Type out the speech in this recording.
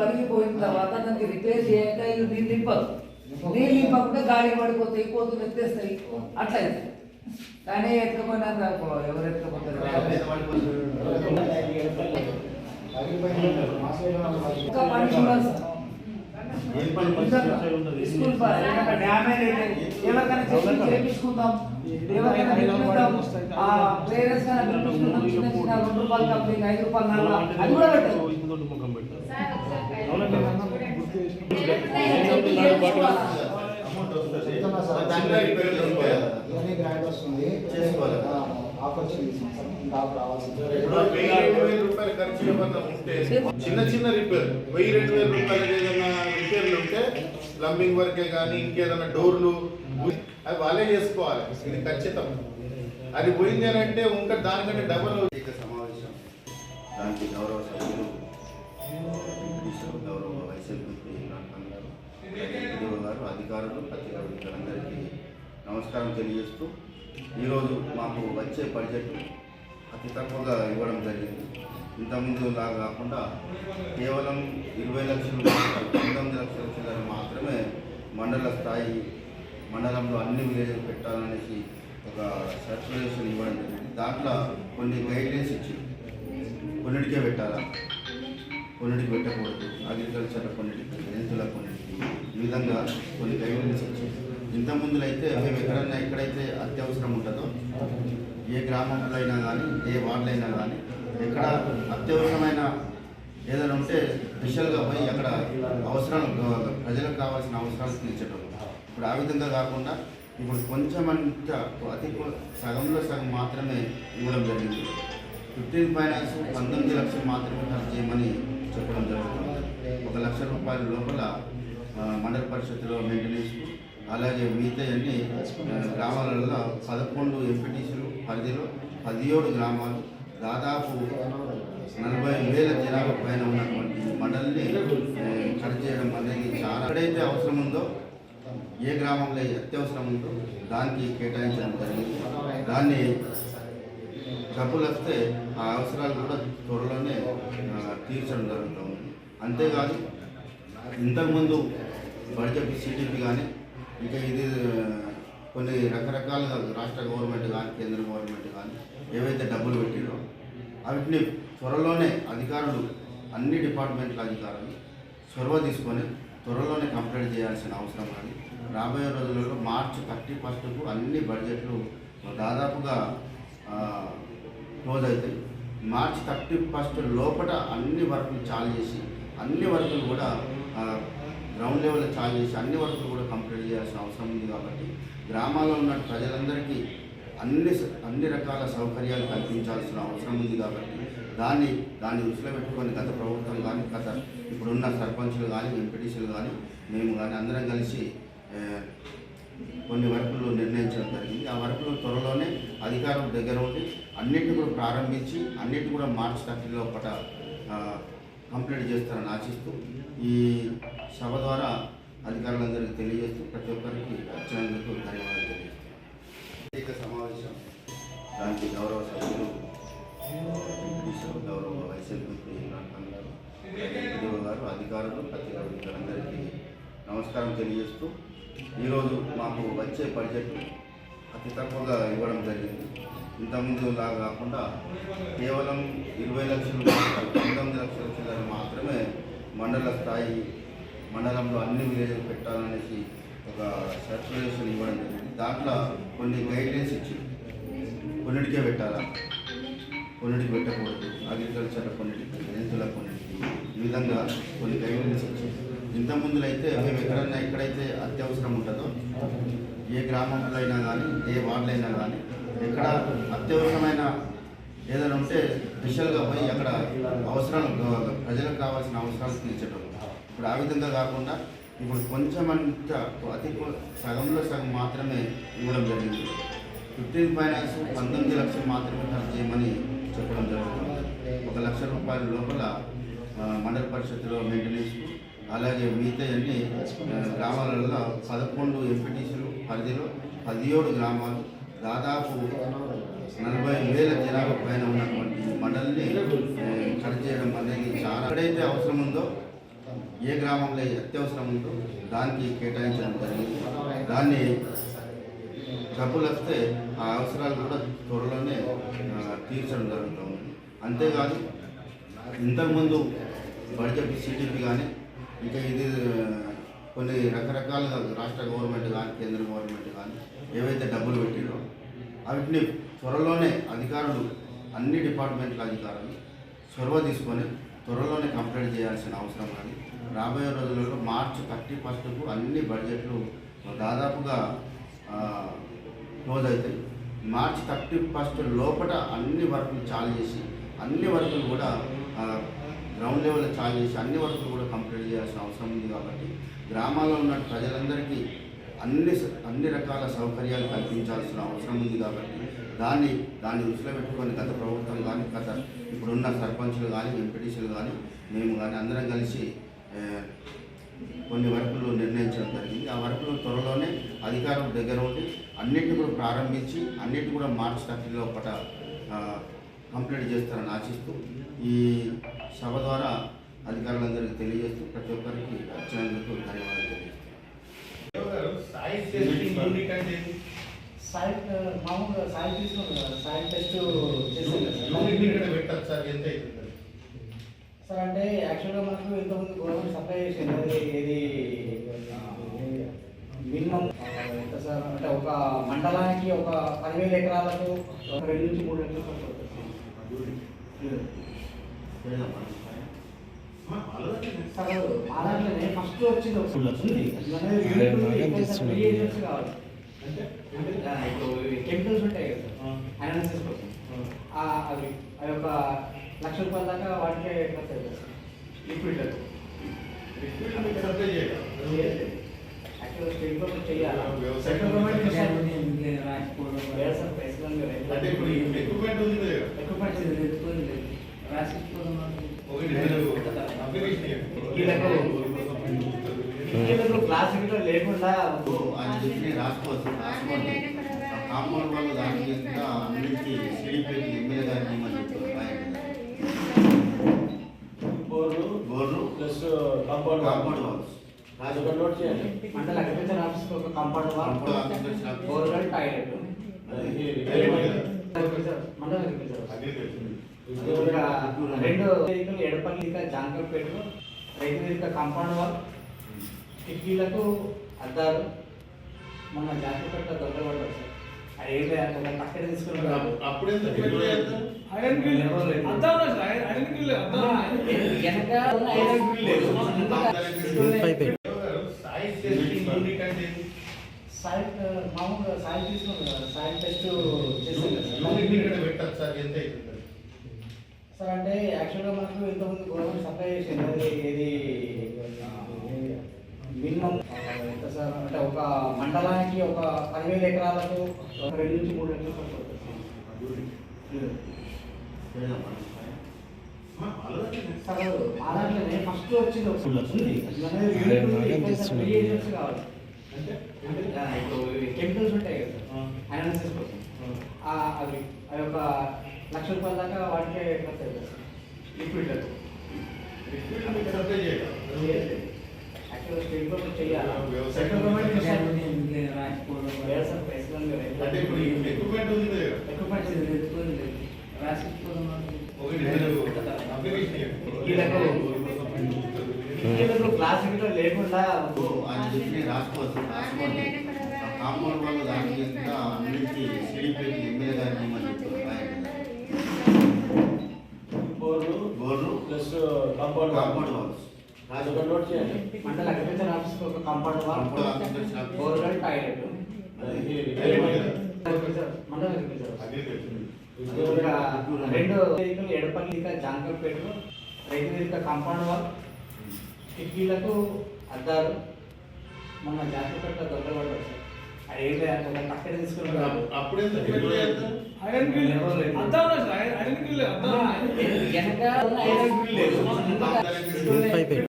కరిగిపోయిన తర్వాత దానికి రిపేర్ చేయక ఇవి నీళ్ళు నింపదు నీళ్ళు నింపకుండా గాలి పడిపోతాయి కోతులు ఎత్తేస్తాయి. అట్లా అయితే కానీ ఎత్తుకపోయినాక ఎవరు ఎత్తుకపోతారు ఒక పని చూడాలి స్కూల్ ఎవరికైనా చెప్పి ఎవరికైనా పేరెంట్స్ కైనా చిన్న చిన్న రెండు రూపాయలు కంపెనీ ఐదు రూపాయలు నల్ల అది కూడా పెట్టారు అమౌంట్ వస్తుంది చెప్తున్నా సార్. దాంట్లో రిపేర్ చేసుకోవాలి ఇవన్నీ గ్రాండ్ వస్తుంది ఆఫర్ వేల రూపాయలు ఖర్చు చిన్న చిన్న రిపేర్ వెయ్యి రెండు వేల రూపాయలు ఏదైనా రిపేర్లు ఉంటే ప్లంబింగ్ వర్కే కానీ ఇంకేదైనా డోర్లు అవి వాళ్ళే చేసుకోవాలి ఇది ఖచ్చితం అది పోయింది అని అంటే ఇంకా దానికంటే డబల్ సమావేశం దానికి గౌరవ సభ్యులు గౌరవ వైసీపీ గారు గారు అధికారులు పత్రికా విలేకరులందరికీ నమస్కారం తెలియజేస్తూ ఈరోజు మాకు వచ్చే బడ్జెట్ అతి తక్కువగా ఇవ్వడం జరిగింది. ఇంతకుముందు లాగా కాకుండా కేవలం ఇరవై లక్షలు పంతొమ్మిది లక్షల చిల్లర మాత్రమే మండల స్థాయి మండలంలో అన్ని విలేజ్లు పెట్టాలనేసి ఒక సర్క్యులేషన్ ఇవ్వడం జరిగింది. దాంట్లో కొన్ని గైడ్లైన్స్ ఇచ్చి కొన్నిటికే పెట్టాలా? కొన్నిటికి పెట్టకూడదు. అగ్రికల్చర్ కొన్నిటికి రైతుల కొన్నిటికి. ఈ విధంగా కొన్ని గైడ్లైన్స్ ఇంతకుముందులో అయితే మేము ఎక్కడైనా ఎక్కడైతే అత్యవసరం ఉంటుందో ఏ గ్రామంలో అయినా కానీ ఏ వార్డులో అయినా కానీ ఎక్కడ అత్యవసరమైన ఏదైనా ఉంటే స్పెషల్గా పోయి అక్కడ అవసరాలు ప్రజలకు కావాల్సిన అవసరాలు తీర్చడం ఇప్పుడు ఆ విధంగా కాకుండా ఇప్పుడు కొంచెం అంత అతి సగంలో సగం మాత్రమే ఇవ్వడం జరిగింది. ఫిఫ్టీన్ ఫైనాన్స్ పంతొమ్మిది లక్షలు మాత్రమే ఖర్చు చేయమని చెప్పడం జరుగుతుంది. ఒక లక్ష రూపాయల లోపల మండల పరిషత్తులో మెయింటెనెన్స్ అలాగే మిగతా అన్ని గ్రామాలలో పదకొండు ఎంపీటీసీలు పరిధిలో పదిహేడు గ్రామాలు దాదాపు నలభై వేల జనాభా పైన ఉన్నటువంటి మండలిని కట్ చేయడం అనేది చాలా ఎక్కడైతే అవసరం ఉందో ఏ గ్రామంలో అత్యవసరం ఉందో దానికి కేటాయించడం జరిగింది. దాన్ని డబ్బులు వస్తే ఆ అవసరాలు కూడా త్వరలోనే ఆ, తీర్చడం జరుగుతుంది అంతేకాదు ఇంతకుముందు బడ్జెట్ సిటీపీ కానీ ఇంకా ఇది కొన్ని రకరకాల రాష్ట్ర గవర్నమెంట్ కానీ కేంద్ర గవర్నమెంట్ కానీ ఏవైతే డబ్బులు పెట్టిరో వాటిని త్వరలోనే అధికారులు అన్ని డిపార్ట్మెంట్ల అధికారులు చొరవ తీసుకొని త్వరలోనే కంప్లీట్ చేయాల్సిన అవసరం కానీ రాబోయే రోజులలో మార్చి థర్టీ ఫస్ట్కు అన్ని బడ్జెట్లు దాదాపుగా క్లోజ్ అవుతాయి. మార్చి థర్టీ ఫస్ట్ లోపల అన్ని వర్కులు చాలు చేసి అన్ని వర్కులు కూడా గ్రౌండ్ లెవెల్ ఛార్జెస్ అన్ని వర్కులు కూడా కంప్లీట్ చేయాల్సిన అవసరం ఉంది కాబట్టి గ్రామాల్లో ఉన్న ప్రజలందరికీ అన్ని స- అన్ని రకాల సౌకర్యాలు కల్పించాల్సిన అవసరం ఉంది కాబట్టి దాన్ని దాన్ని దృష్టిలో పెట్టుకొని గత ప్రభుత్వం కానీ గత ఇప్పుడున్న సర్పంచులు కానీ ఎంపీటీసీలు కానీ మేము కానీ అందరం కలిసి కొన్ని వర్కులు నిర్ణయించడం జరిగింది. ఆ వర్కులు త్వరలోనే అధికారం దగ్గర ఉండి అన్నింటిని కూడా ప్రారంభించి అన్నిటిని కూడా మార్చి థర్టీ పట కంప్లీట్ చేస్తారని ఆశిస్తూ ఈ సభ ద్వారా అధికారులందరికీ తెలియజేస్తూ ప్రతి ఒక్కరికి అర్చనందుకు ధన్యవాదాలు తెలియజేస్తున్నాను ప్రత్యేక సమావేశం. దానికి గౌరవ సభ్యులు గౌరవ వైసీపీ గారు గారు అధికారులు పత్రికా నమస్కారం తెలియజేస్తూ ఈరోజు మాకు వచ్చే బడ్జెట్ అతి తక్కువగా ఇవ్వడం జరిగింది. ఇంతకుముందు లాగా కాకుండా కేవలం ఇరవై లక్షలు పంతొమ్మిది లక్షల చిల్లర మాత్రమే మండల స్థాయి మండలంలో అన్ని విలేజ్లు పెట్టాలనేసి ఒక సర్క్యులేషన్ ఇవ్వడం జరిగింది. దాంట్లో కొన్ని గైడ్లైన్స్ ఇచ్చి కొన్నిటికే పెట్టాలా? కొన్నిటికి పెట్టకూడదు. అగ్రికల్చర్ కొన్నిటికి రైతుల కొన్నిటికి ఈ విధంగా కొన్ని గైడ్లైన్స్ ఇచ్చి ఇంతకుముందులో అయితే మేము ఎక్కడైనా ఎక్కడైతే అత్యవసరం ఉంటుందో ఏ గ్రామంలో అయినా కానీ ఏ వార్డులో అయినా కానీ ఎక్కడ అత్యవసరమైన ఏదైనా ఉంటే స్పెషల్గా పోయి అక్కడ అవసరాలు ప్రజలకు కావాల్సిన అవసరాలు తీర్చడం ఇప్పుడు ఆ విధంగా కాకుండా ఇప్పుడు కొంచెం అంత అతి సగంలో సగం మాత్రమే ఇవ్వడం జరిగింది. ఫిఫ్టీన్ ఫైనాన్స్ పంతొమ్మిది లక్షలు మాత్రమే ఖర్చు చేయమని చెప్పడం జరుగుతుంది. ఒక లక్ష రూపాయల లోపల మండల పరిషత్లో మెయింటెనెన్స్ అలాగే మిగతా అన్ని గ్రామాలలో పదకొండు ఎంపీటీసీలు పరిధిలో పదిహేడు గ్రామాలు దాదాపు నలభై వేల జనాభా పైన ఉన్నటువంటి మండలిని కట్ ఖర్చు చేయడం అనేది చాలా ఎక్కడైతే అవసరం ఉందో ఏ గ్రామంలో అత్యవసరం ఉందో దానికి కేటాయించడం జరిగింది. దాన్ని డబ్బులు వస్తే ఆ అవసరాలు కూడా త్వరలోనే ఆ, తీర్చడం జరుగుతుంది అంతేకాదు ఇంతకుముందు బడ్జెట్ సిటీపీ కానీ ఇంకా ఇది కొన్ని రకరకాలుగా రాష్ట్ర గవర్నమెంట్ కానీ కేంద్ర గవర్నమెంట్ కానీ ఏవైతే డబ్బులు పెట్టిరో వాటిని త్వరలోనే అధికారులు అన్ని డిపార్ట్మెంట్ల అధికారులు చొరవ తీసుకొని త్వరలోనే కంప్లీట్ చేయాల్సిన అవసరం కానీ రాబోయే రోజులలో మార్చి థర్టీ ఫస్ట్కు అన్ని బడ్జెట్లు దాదాపుగా క్లోజ్ అవుతాయి. మార్చి థర్టీ ఫస్ట్ లోపల అన్ని వర్కులు చాలు చేసి అన్ని వర్కులు కూడా గ్రౌండ్ లెవెల్లో చాలు చేసి అన్ని వర్కులు కూడా కంప్లీట్ చేయాల్సిన అవసరం ఉంది కాబట్టి గ్రామాల్లో ఉన్న ప్రజలందరికీ అన్ని అన్ని రకాల సౌకర్యాలు కల్పించాల్సిన అవసరం ఉంది కాబట్టి దాన్ని దాన్ని దృష్టిలో పెట్టుకొని గత ప్రభుత్వం కానీ గత ఇప్పుడున్న సర్పంచులు కానీ ఎంపీటీసీలు కానీ మేము కానీ అందరం కలిసి కొన్ని వర్కులు నిర్ణయించడం జరిగింది. ఆ వర్కులు త్వరలోనే అధికారుల దగ్గర ఉండి అన్నిటిని కూడా ప్రారంభించి అన్నిటిని కూడా మార్చి థర్టీ లోపల ఆ, కంప్లీట్ చేస్తారని ఆశిస్తూ ఈ సభ ద్వారా అధికారులందరికీ తెలియజేస్తూ ప్రతి ఒక్కరికి వచ్చినందుకు ధన్యవాదాలు తెలియజేస్తున్నాను. సైట్ మామూలుగా సైట్ తీసుకుంటాం కదా సైట్ టెస్ట్ యూనిట్ ఇక్కడ సార్. ఎంత అవుతుంది? సార్ అంటే యాక్చువల్గా మనకు ఇంతకుముందు గవర్నమెంట్ సప్లై చేసింది అది ఇది మినిమం ఎంత సార్? అంటే ఒక మండలానికి ఒక పదివేల ఎకరాలకు ఒక రెండు నుంచి మూడు లక్షలు. సార్. దాంట్లోనే ఫస్ట్ వచ్చింది. యూనిట్ కావాలి. కెమికల్స్ ఉంటాయి కదా అనాలిసిస్ కోసం. ఆ, అవి అవి ఒక లక్ష రూపాయల దాకా వాటికే ఖర్చు అవుతుంది? లిక్విడ్ సప్లై చేయాలి? ఇప్పుడు ఎక్విప్మెంట్ కదా లేకుండా రాసుకోవచ్చు రాసుకోండి కాంపౌండ్ వాళ్ళు దానికి ఇంకా అన్నింటికి ఎమ్మెల్యే గారిని. బోర్లు బోర్లు ప్లస్ కాంపౌండ్ కాంపౌండ్ వాల్స్ అది ఒక నోట్ చేయండి. మండల అగ్రికల్చర్ ఆఫీస్కి ఒక compound wall. Office. Borewell toilet మండల అగ్రికల్చర్. ఆఫీస్. రెండు ఎడపల్లి ఇంకా జాంకపేటలో రైతు కాంపౌండ్ వాల్. కిటికీలకు అద్దాలు మొన్న జాంకపేట దొంగపడ్డారు సార్. పక్కన తీసుకుని అప్పుడు- మామూలుగా కదా సైట్ టెస్ట్ సార్. ఎంత సార్ అంటే యాక్చువల్గా మనకు ఇంతకుముందు గవర్నమెంట్ సప్లై చేసింది అది ఇది మినిమం సార్? అంటే ఒక మండలానికి ఒక పదివేల ఎకరాలకు ఒక రెండు నుంచి మూడు లక్షలు ఫస్ట్ వచ్చింది కావాలి కెమికల్స్ ఉంటాయి కదా అనాలిసిస్ కోసం అవి అవి ఒక లక్ష రూపాయల దాకా వాటికే ఖర్చు అవుతుంది లిక్విడ్ లిక్విడ్ సప్లై చేయాలి అంటే ఇప్పుడు ఎక్విప్మెంట్ ఉంది కదా. ఎక్విప్మెంట్. వీళ్ళకు వీళ్ళకు క్లాసిక్ లేకుండా రాసుకోవచ్చు కాంపౌండ్ వాళ్ళు దానికి ఇంకా అన్నింటికి సిడిపేటి ఎమ్మెల్యే గారిని ఇమ్మని చెప్పారు. బోర్లు బోర్లు ప్లస్ కాంపౌండ్ కాంపౌండ్ వాల్స్ అది ఒక నోట్ చేయండి మండల అగ్రికల్చర్ ఒక కాంపౌండ్ వాల్ టాయిలెట్ మండల అగ్రికల్చర్ రెండు వేదికలు ఎడపల్లి రైతు వేదిక కాంపౌండ్ వాల్ కిటికీలకు అద్దాలు. మొన్న జాంకపేట దొంగపడ్డారు సార్ అది ఏం లేదు ఒక పక్కన తీసుకుని అప్పుడు-? Iron grill? అద్దాలు ఉన్నాయి సార్ ఐరన్ గ్రిల్ అద్దాలు ఉన్నాయి. వెనక ఉన్న ఐరన్ గ్రిల్ లేదు.